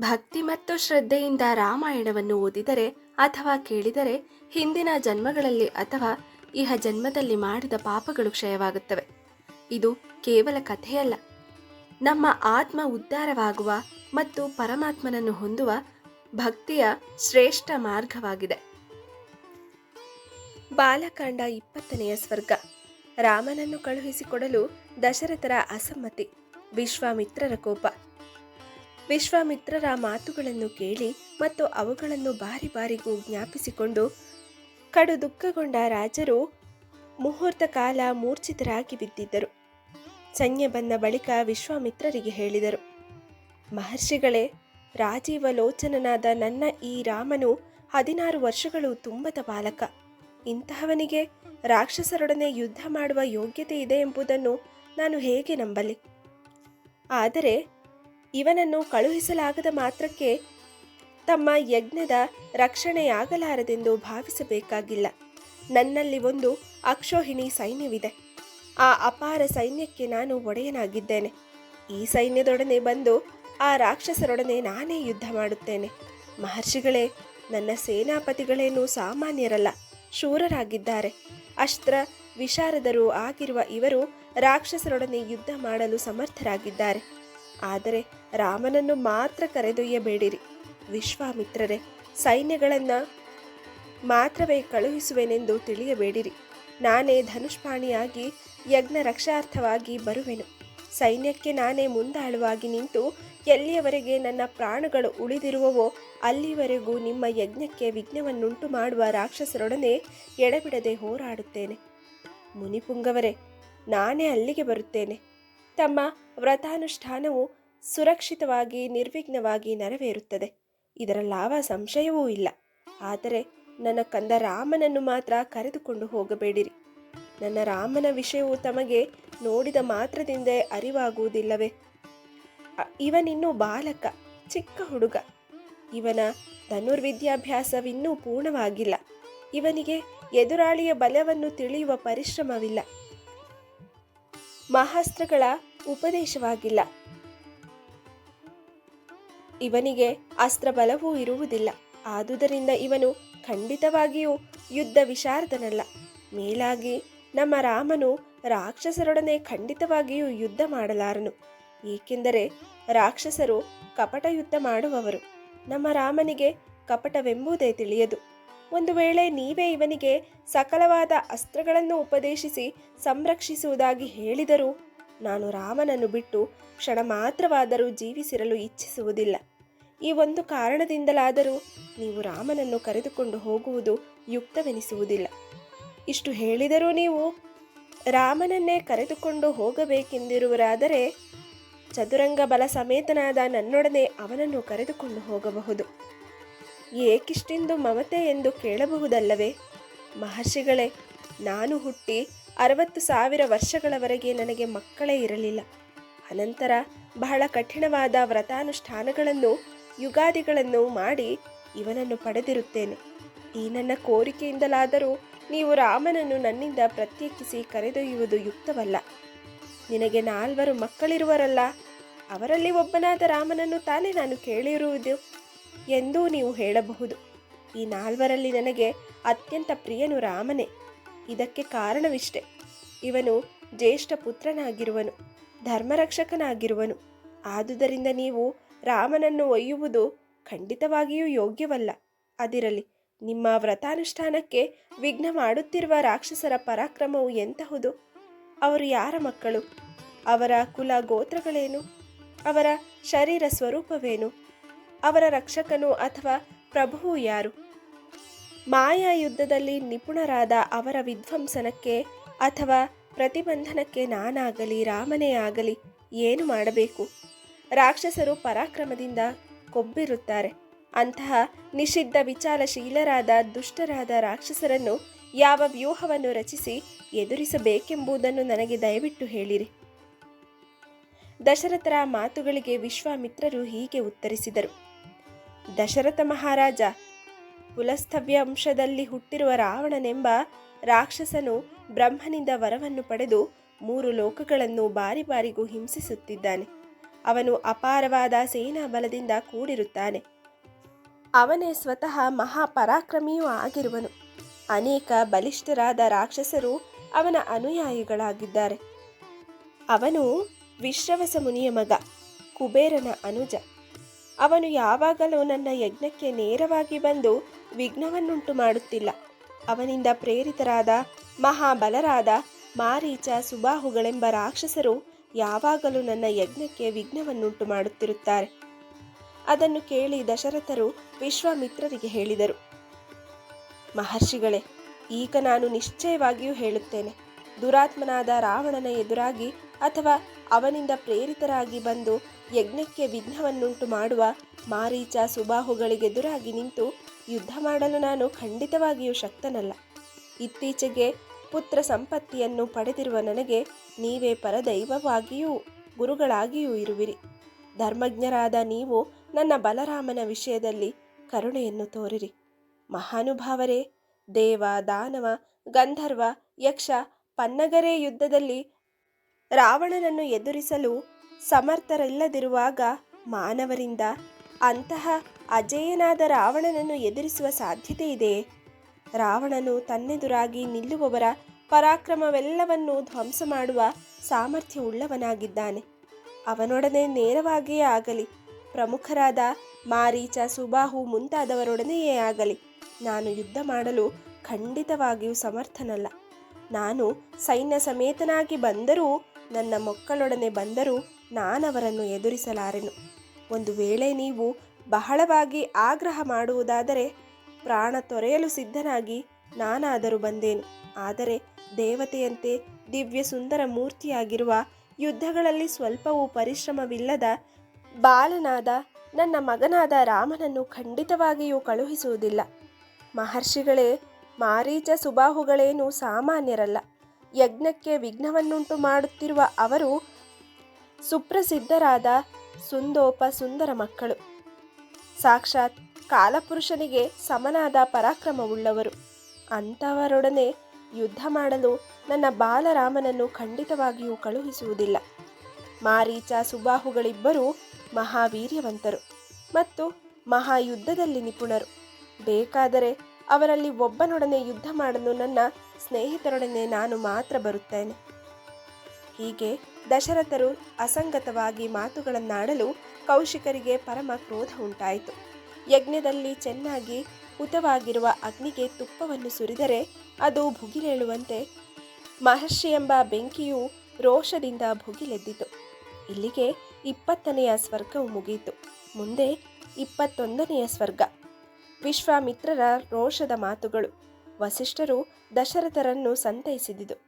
ಭಕ್ತಿ ಮತ್ತು ಶ್ರದ್ಧೆಯಿಂದ ರಾಮಾಯಣವನ್ನು ಓದಿದರೆ ಅಥವಾ ಕೇಳಿದರೆ ಹಿಂದಿನ ಜನ್ಮಗಳಲ್ಲಿ ಅಥವಾ ಇಹ ಜನ್ಮದಲ್ಲಿ ಮಾಡಿದ ಪಾಪಗಳು ಕ್ಷಯವಾಗುತ್ತವೆ. ಇದು ಕೇವಲ ಕಥೆಯಲ್ಲ. ನಮ್ಮ ಆತ್ಮ ಉದ್ಧಾರವಾಗುವ ಮತ್ತು ಪರಮಾತ್ಮನನ್ನು ಹೊಂದುವ ಭಕ್ತಿಯ ಶ್ರೇಷ್ಠ ಮಾರ್ಗವಾಗಿದೆ. ಬಾಲಕಾಂಡ ಇಪ್ಪತ್ತನೆಯ ಸ್ವರ್ಗ. ರಾಮನನ್ನು ಕಳುಹಿಸಿಕೊಡಲು ದಶರಥರ ಅಸಮ್ಮತಿ, ವಿಶ್ವಾಮಿತ್ರರ ಕೋಪ. ವಿಶ್ವಾಮಿತ್ರರ ಮಾತುಗಳನ್ನು ಕೇಳಿ ಮತ್ತು ಅವುಗಳನ್ನು ಬಾರಿ ಬಾರಿಗೂ ಜ್ಞಾಪಿಸಿಕೊಂಡು ಕಡು ದುಃಖಗೊಂಡ ರಾಜರು ಮುಹೂರ್ತ ಕಾಲ ಮೂರ್ಛಿತರಾಗಿ ಬಿದ್ದಿದ್ದರು. ಸೈನ್ಯ ಬಂದ ಬಳಿಕ ವಿಶ್ವಾಮಿತ್ರರಿಗೆ ಹೇಳಿದರು, ಮಹರ್ಷಿಗಳೇ ರಾಜೀವ ಲೋಚನನಾದ ನನ್ನ ಈ ರಾಮನು ಹದಿನಾರು ವರ್ಷಗಳು ತುಂಬದ ಬಾಲಕ. ಇಂತಹವನಿಗೆ ರಾಕ್ಷಸರೊಡನೆ ಯುದ್ಧ ಮಾಡುವ ಯೋಗ್ಯತೆ ಇದೆ ಎಂಬುದನ್ನು ನಾನು ಹೇಗೆ ನಂಬಲಿ? ಆದರೆ ಇವನನ್ನು ಕಳುಹಿಸಲಾಗದ ಮಾತ್ರಕ್ಕೆ ತಮ್ಮ ಯಜ್ಞದ ರಕ್ಷಣೆಯಾಗಲಾರದೆಂದು ಭಾವಿಸಬೇಕಾಗಿಲ್ಲ. ನನ್ನಲ್ಲಿ ಒಂದು ಅಕ್ಷೋಹಿಣಿ ಸೈನ್ಯವಿದೆ. ಆ ಅಪಾರ ಸೈನ್ಯಕ್ಕೆ ನಾನು ಒಡೆಯನಾಗಿದ್ದೇನೆ. ಈ ಸೈನ್ಯದೊಡನೆ ಬಂದು ಆ ರಾಕ್ಷಸರೊಡನೆ ನಾನೇ ಯುದ್ಧ ಮಾಡುತ್ತೇನೆ. ಮಹರ್ಷಿಗಳೇ, ನನ್ನ ಸೇನಾಪತಿಗಳೇನು ಸಾಮಾನ್ಯರಲ್ಲ, ಶೂರರಾಗಿದ್ದಾರೆ. ಅಸ್ತ್ರ ವಿಶಾರದರು ಆಗಿರುವ ಇವರು ರಾಕ್ಷಸರೊಡನೆ ಯುದ್ಧ ಮಾಡಲು ಸಮರ್ಥರಾಗಿದ್ದಾರೆ. ಆದರೆ ರಾಮನನ್ನು ಮಾತ್ರ ಕರೆದೊಯ್ಯಬೇಡಿರಿ. ವಿಶ್ವಾಮಿತ್ರರೇ, ಸೈನ್ಯಗಳನ್ನು ಮಾತ್ರವೇ ಕಳುಹಿಸುವೆನೆಂದು ತಿಳಿಯಬೇಡಿರಿ. ನಾನೇ ಧನುಷ್ಪಾಣಿಯಾಗಿ ಯಜ್ಞ ರಕ್ಷಾರ್ಥವಾಗಿ ಬರುವೆನು. ಸೈನ್ಯಕ್ಕೆ ನಾನೇ ಮುಂದಾಳುವಾಗಿ ನಿಂತು ಎಲ್ಲಿಯವರೆಗೆ ನನ್ನ ಪ್ರಾಣಗಳು ಉಳಿದಿರುವವೋ ಅಲ್ಲಿವರೆಗೂ ನಿಮ್ಮ ಯಜ್ಞಕ್ಕೆ ವಿಘ್ನವನ್ನುಂಟು ಮಾಡುವ ರಾಕ್ಷಸರೊಡನೆ ಎಡಬಿಡದೆ ಹೋರಾಡುತ್ತೇನೆ. ಮುನಿಪುಂಗವರೇ, ನಾನೇ ಅಲ್ಲಿಗೆ ಬರುತ್ತೇನೆ. ತಮ್ಮ ವ್ರತಾನುಷ್ಠಾನವು ಸುರಕ್ಷಿತವಾಗಿ, ನಿರ್ವಿಘ್ನವಾಗಿ ನೆರವೇರುತ್ತದೆ. ಇದರ ಲಾಭ ಸಂಶಯವೂ ಇಲ್ಲ. ಆದರೆ ನನ್ನ ಕಂದ ರಾಮನನ್ನು ಮಾತ್ರ ಕರೆದುಕೊಂಡು ಹೋಗಬೇಡಿರಿ. ನನ್ನ ರಾಮನ ವಿಷಯವು ತಮಗೆ ನೋಡಿದ ಮಾತ್ರದಿಂದ ಅರಿವಾಗುವುದಿಲ್ಲವೇ? ಇವನಿನ್ನೂ ಬಾಲಕ, ಚಿಕ್ಕ ಹುಡುಗ. ಇವನ ಧನುರ್ವಿದ್ಯಾಭ್ಯಾಸವಿನ್ನೂ ಪೂರ್ಣವಾಗಿಲ್ಲ. ಇವನಿಗೆ ಎದುರಾಳಿಯ ಬಲವನ್ನು ತಿಳಿಯುವ ಪರಿಶ್ರಮವಿಲ್ಲ. ಮಹಾಸ್ತ್ರಗಳ ಉಪದೇಶವಾಗಿಲ್ಲ. ಇವನಿಗೆ ಅಸ್ತ್ರಬಲವೂ ಇರುವುದಿಲ್ಲ. ಆದುದರಿಂದ ಇವನು ಖಂಡಿತವಾಗಿಯೂ ಯುದ್ಧ ವಿಶಾರದನಲ್ಲ. ಮೇಲಾಗಿ ನಮ್ಮ ರಾಮನು ರಾಕ್ಷಸರೊಡನೆ ಖಂಡಿತವಾಗಿಯೂ ಯುದ್ಧ ಮಾಡಲಾರನು. ಏಕೆಂದರೆ ರಾಕ್ಷಸರು ಕಪಟ ಯುದ್ಧ ಮಾಡುವವರು. ನಮ್ಮ ರಾಮನಿಗೆ ಕಪಟವೆಂಬುದೇ ತಿಳಿಯದು. ಒಂದು ವೇಳೆ ನೀವೇ ಇವನಿಗೆ ಸಕಲವಾದ ಅಸ್ತ್ರಗಳನ್ನು ಉಪದೇಶಿಸಿ ಸಂರಕ್ಷಿಸುವುದಾಗಿ ಹೇಳಿದರೂ ನಾನು ರಾಮನನ್ನು ಬಿಟ್ಟು ಕ್ಷಣ ಮಾತ್ರವಾದರೂ ಜೀವಿಸಿರಲು ಇಚ್ಛಿಸುವುದಿಲ್ಲ. ಈ ಒಂದು ಕಾರಣದಿಂದಲಾದರೂ ನೀವು ರಾಮನನ್ನು ಕರೆದುಕೊಂಡು ಹೋಗುವುದು ಯುಕ್ತವೆನಿಸುವುದಿಲ್ಲ. ಇಷ್ಟು ಹೇಳಿದರೂ ನೀವು ರಾಮನನ್ನೇ ಕರೆದುಕೊಂಡು ಹೋಗಬೇಕೆಂದಿರುವರಾದರೆ ಚದುರಂಗ ಬಲ ಸಮೇತನಾದ ನನ್ನೊಡನೆ ಅವನನ್ನು ಕರೆದುಕೊಂಡು ಹೋಗಬಹುದು. ಏಕಿಷ್ಟೆಂದು ಮಮತೆ ಎಂದು ಕೇಳಬಹುದಲ್ಲವೇ? ಮಹರ್ಷಿಗಳೇ, ನಾನು ಹುಟ್ಟಿ ಅರವತ್ತು ಸಾವಿರ ವರ್ಷಗಳವರೆಗೆ ನನಗೆ ಮಕ್ಕಳೇ ಇರಲಿಲ್ಲ. ಅನಂತರ ಬಹಳ ಕಠಿಣವಾದ ವ್ರತಾನುಷ್ಠಾನಗಳನ್ನು, ಯುಗಾದಿಗಳನ್ನು ಮಾಡಿ ಇವನನ್ನು ಪಡೆದಿರುತ್ತೇನೆ. ಈ ನನ್ನ ಕೋರಿಕೆಯಿಂದಲಾದರೂ ನೀವು ರಾಮನನ್ನು ನನ್ನಿಂದ ಪ್ರತ್ಯೇಕಿಸಿ ಕರೆದೊಯ್ಯುವುದು ಯುಕ್ತವಲ್ಲ. ನಿನಗೆ ನಾಲ್ವರು ಮಕ್ಕಳಿರುವರಲ್ಲ, ಅವರಲ್ಲಿ ಒಬ್ಬನಾದ ರಾಮನನ್ನು ತಾನೇ ನಾನು ಕೇಳಿರುವುದು ಎಂದೂ ನೀವು ಹೇಳಬಹುದು. ಈ ನಾಲ್ವರಲ್ಲಿ ನನಗೆ ಅತ್ಯಂತ ಪ್ರಿಯನು ರಾಮನೇ. ಇದಕ್ಕೆ ಕಾರಣವಿಷ್ಟೆ. ಇವನು ಜ್ಯೇಷ್ಠ ಪುತ್ರನಾಗಿರುವನು, ಧರ್ಮರಕ್ಷಕನಾಗಿರುವನು. ಆದುದರಿಂದ ನೀವು ರಾಮನನ್ನು ಒಯ್ಯುವುದು ಖಂಡಿತವಾಗಿಯೂ ಯೋಗ್ಯವಲ್ಲ. ಅದಿರಲಿ, ನಿಮ್ಮ ವ್ರತಾನುಷ್ಠಾನಕ್ಕೆ ವಿಘ್ನ ಮಾಡುತ್ತಿರುವ ರಾಕ್ಷಸರ ಪರಾಕ್ರಮವು ಎಂತಹುದು? ಅವರು ಯಾರ ಮಕ್ಕಳು? ಅವರ ಕುಲ ಗೋತ್ರಗಳೇನು? ಅವರ ಶರೀರ ಸ್ವರೂಪವೇನು? ಅವರ ರಕ್ಷಕನು ಅಥವಾ ಪ್ರಭುವು ಯಾರು? ಮಾಯಾ ಯುದ್ಧದಲ್ಲಿ ನಿಪುಣರಾದ ಅವರ ವಿಧ್ವಂಸನಕ್ಕೆ ಅಥವಾ ಪ್ರತಿಬಂಧನಕ್ಕೆ ನಾನಾಗಲಿ, ರಾಮನೇ ಆಗಲಿ ಏನು ಮಾಡಬೇಕು? ರಾಕ್ಷಸರು ಪರಾಕ್ರಮದಿಂದ ಕೊಬ್ಬಿರುತ್ತಾರೆ. ಅಂತಹ ನಿಷಿದ್ಧ ವಿಚಾರಶೀಲರಾದ ದುಷ್ಟರಾದ ರಾಕ್ಷಸರನ್ನು ಯಾವ ವ್ಯೂಹವನ್ನು ರಚಿಸಿ ಎದುರಿಸಬೇಕೆಂಬುದನ್ನು ನನಗೆ ದಯವಿಟ್ಟು ಹೇಳಿರಿ. ದಶರಥರ ಮಾತುಗಳಿಗೆ ವಿಶ್ವಾಮಿತ್ರರು ಹೀಗೆ ಉತ್ತರಿಸಿದರು. ದಶರಥ ಮಹಾರಾಜ ಕುಲಸ್ಥವ್ಯ ವಂಶದಲ್ಲಿ ಹುಟ್ಟಿರುವ ರಾವಣನೆಂಬ ರಾಕ್ಷಸನು ಬ್ರಹ್ಮನಿಂದ ವರವನ್ನು ಪಡೆದು ಮೂರು ಲೋಕಗಳನ್ನು ಬಾರಿ ಬಾರಿಗೂ ಹಿಂಸಿಸುತ್ತಿದ್ದಾನೆ. ಅವನು ಅಪಾರವಾದ ಸೇನಾ ಬಲದಿಂದ ಕೂಡಿರುತ್ತಾನೆ. ಅವನೇ ಸ್ವತಃ ಮಹಾಪರಾಕ್ರಮಿಯೂ ಆಗಿರುವನು. ಅನೇಕ ಬಲಿಷ್ಠರಾದ ರಾಕ್ಷಸರು ಅವನ ಅನುಯಾಯಿಗಳಾಗಿದ್ದಾರೆ. ಅವನು ವಿಶ್ರವಸ ಮುನಿಯ ಮಗ, ಕುಬೇರನ ಅನುಜ. ಅವನು ಯಾವಾಗಲೂ ನನ್ನ ಯಜ್ಞಕ್ಕೆ ನೇರವಾಗಿ ಬಂದು ವಿಘ್ನವನ್ನುಂಟು ಮಾಡುತ್ತಿಲ್ಲ. ಅವನಿಂದ ಪ್ರೇರಿತರಾದ ಮಹಾಬಲರಾದ ಮಾರೀಚ ಸುಬಾಹುಗಳೆಂಬ ರಾಕ್ಷಸರು ಯಾವಾಗಲೂ ನನ್ನ ಯಜ್ಞಕ್ಕೆ ವಿಘ್ನವನ್ನುಂಟು ಮಾಡುತ್ತಿರುತ್ತಾರೆ. ಅದನ್ನು ಕೇಳಿ ದಶರಥರು ವಿಶ್ವಾಮಿತ್ರರಿಗೆ ಹೇಳಿದರು. ಮಹರ್ಷಿಗಳೇ, ಈಗ ನಾನು ನಿಶ್ಚಯವಾಗಿಯೂ ಹೇಳುತ್ತೇನೆ. ದುರಾತ್ಮನಾದ ರಾವಣನ ಎದುರಾಗಿ ಅಥವಾ ಅವನಿಂದ ಪ್ರೇರಿತರಾಗಿ ಬಂದು ಯಜ್ಞಕ್ಕೆ ವಿಘ್ನವನ್ನುಂಟು ಮಾಡುವ ಮಾರೀಚ ಸುಬಾಹುಗಳಿಗೆದುರಾಗಿ ನಿಂತು ಯುದ್ಧ ಮಾಡಲು ನಾನು ಖಂಡಿತವಾಗಿಯೂ ಶಕ್ತನಲ್ಲ. ಇತ್ತೀಚೆಗೆ ಪುತ್ರ ಸಂಪತ್ತಿಯನ್ನು ಪಡೆದಿರುವ ನನಗೆ ನೀವೇ ಪರದೈವವಾಗಿಯೂ ಗುರುಗಳಾಗಿಯೂ ಇರುವಿರಿ. ಧರ್ಮಜ್ಞರಾದ ನೀವು ನನ್ನ ಬಲರಾಮನ ವಿಷಯದಲ್ಲಿ ಕರುಣೆಯನ್ನು ತೋರಿರಿ. ಮಹಾನುಭಾವರೇ, ದೇವ, ದಾನವ, ಗಂಧರ್ವ, ಯಕ್ಷ, ಪನ್ನಗರೇ ಯುದ್ಧದಲ್ಲಿ ರಾವಣನನ್ನು ಎದುರಿಸಲು ಸಮರ್ಥರಿಲ್ಲದಿರುವಾಗ ಮಾನವರಿಂದ ಅಂತಹ ಅಜೇಯನಾದ ರಾವಣನನ್ನು ಎದುರಿಸುವ ಸಾಧ್ಯತೆ ಇದೆ. ರಾವಣನು ತನ್ನೆದುರಾಗಿ ನಿಲ್ಲುವವರ ಪರಾಕ್ರಮವೆಲ್ಲವನ್ನೂ ಧ್ವಂಸ ಮಾಡುವ ಸಾಮರ್ಥ್ಯವುಳ್ಳವನಾಗಿದ್ದಾನೆ. ಅವನೊಡನೆ ನೇರವಾಗಿಯೇ ಆಗಲಿ, ಪ್ರಮುಖರಾದ ಮಾರೀಚ, ಸುಬಾಹು ಮುಂತಾದವರೊಡನೆಯೇ ಆಗಲಿ, ನಾನು ಯುದ್ಧ ಮಾಡಲು ಖಂಡಿತವಾಗಿಯೂ ಸಮರ್ಥನಲ್ಲ. ನಾನು ಸೈನ್ಯ ಸಮೇತನಾಗಿ ಬಂದರೂ, ನನ್ನ ಮಕ್ಕಳೊಡನೆ ಬಂದರೂ ನಾನವರನ್ನು ಎದುರಿಸಲಾರೆನು. ಒಂದು ವೇಳೆ ನೀವು ಬಹಳವಾಗಿ ಆಗ್ರಹ ಮಾಡುವುದಾದರೆ ಪ್ರಾಣ ತೊರೆಯಲು ಸಿದ್ಧನಾಗಿ ನಾನಾದರೂ ಬಂದೇನು. ಆದರೆ ದೇವತೆಯಂತೆ ದಿವ್ಯ ಸುಂದರ ಮೂರ್ತಿಯಾಗಿರುವ ಯುದ್ಧಗಳಲ್ಲಿ ಸ್ವಲ್ಪವೂ ಪರಿಶ್ರಮವಿಲ್ಲದ ಬಾಲನಾದ ನನ್ನ ಮಗನಾದ ರಾಮನನ್ನು ಖಂಡಿತವಾಗಿಯೂ ಕಳುಹಿಸುವುದಿಲ್ಲ. ಮಹರ್ಷಿಗಳೇ, ಮಾರೀಚ ಸುಬಾಹುಗಳೇನು ಸಾಮಾನ್ಯರಲ್ಲ. ಯಜ್ಞಕ್ಕೆ ವಿಘ್ನವನ್ನುಂಟು ಮಾಡುತ್ತಿರುವ ಅವರು ಸುಪ್ರಸಿದ್ಧರಾದ ಸುಂದೋಪ ಸುಂದರ ಮಕ್ಕಳು. ಸಾಕ್ಷಾತ್ ಕಾಲಪುರುಷನಿಗೆ ಸಮನಾದ ಪರಾಕ್ರಮವುಳ್ಳವರು. ಅಂಥವರೊಡನೆ ಯುದ್ಧ ಮಾಡಲು ನನ್ನ ಬಾಲರಾಮನನ್ನು ಖಂಡಿತವಾಗಿಯೂ ಕಳುಹಿಸುವುದಿಲ್ಲ. ಮಾರೀಚ ಸುಬಾಹುಗಳಿಬ್ಬರೂ ಮಹಾವೀರ್ಯವಂತರು ಮತ್ತು ಮಹಾಯುದ್ಧದಲ್ಲಿ ನಿಪುಣರು. ಬೇಕಾದರೆ ಅವರಲ್ಲಿ ಒಬ್ಬನೊಡನೆ ಯುದ್ಧ ಮಾಡಲು ನನ್ನ ಸ್ನೇಹಿತರೊಡನೆ ನಾನು ಮಾತ್ರ ಬರುತ್ತೇನೆ. ಹೀಗೆ ದಶರಥರು ಅಸಂಗತವಾಗಿ ಮಾತುಗಳನ್ನಾಡಲು ಕೌಶಿಕರಿಗೆ ಪರಮ ಕ್ರೋಧ ಉಂಟಾಯಿತು. ಯಜ್ಞದಲ್ಲಿ ಚೆನ್ನಾಗಿ ಹುತವಾಗಿರುವ ಅಗ್ನಿಗೆ ತುಪ್ಪವನ್ನು ಸುರಿದರೆ ಅದು ಭುಗಿಲೇಳುವಂತೆ ಮಹರ್ಷಿ ಎಂಬ ಬೆಂಕಿಯು ರೋಷದಿಂದ ಭುಗಿಲೆದ್ದಿತು. ಇಲ್ಲಿಗೆ ಇಪ್ಪತ್ತನೆಯ ಸ್ವರ್ಗವು ಮುಗಿಯಿತು. ಮುಂದೆ ಇಪ್ಪತ್ತೊಂದನೆಯ ಸ್ವರ್ಗ. ವಿಶ್ವಾಮಿತ್ರರ ರೋಷದ ಮಾತುಗಳು. ವಸಿಷ್ಠರು ದಶರಥರನ್ನು ಸಂತೈಸಿದುದು.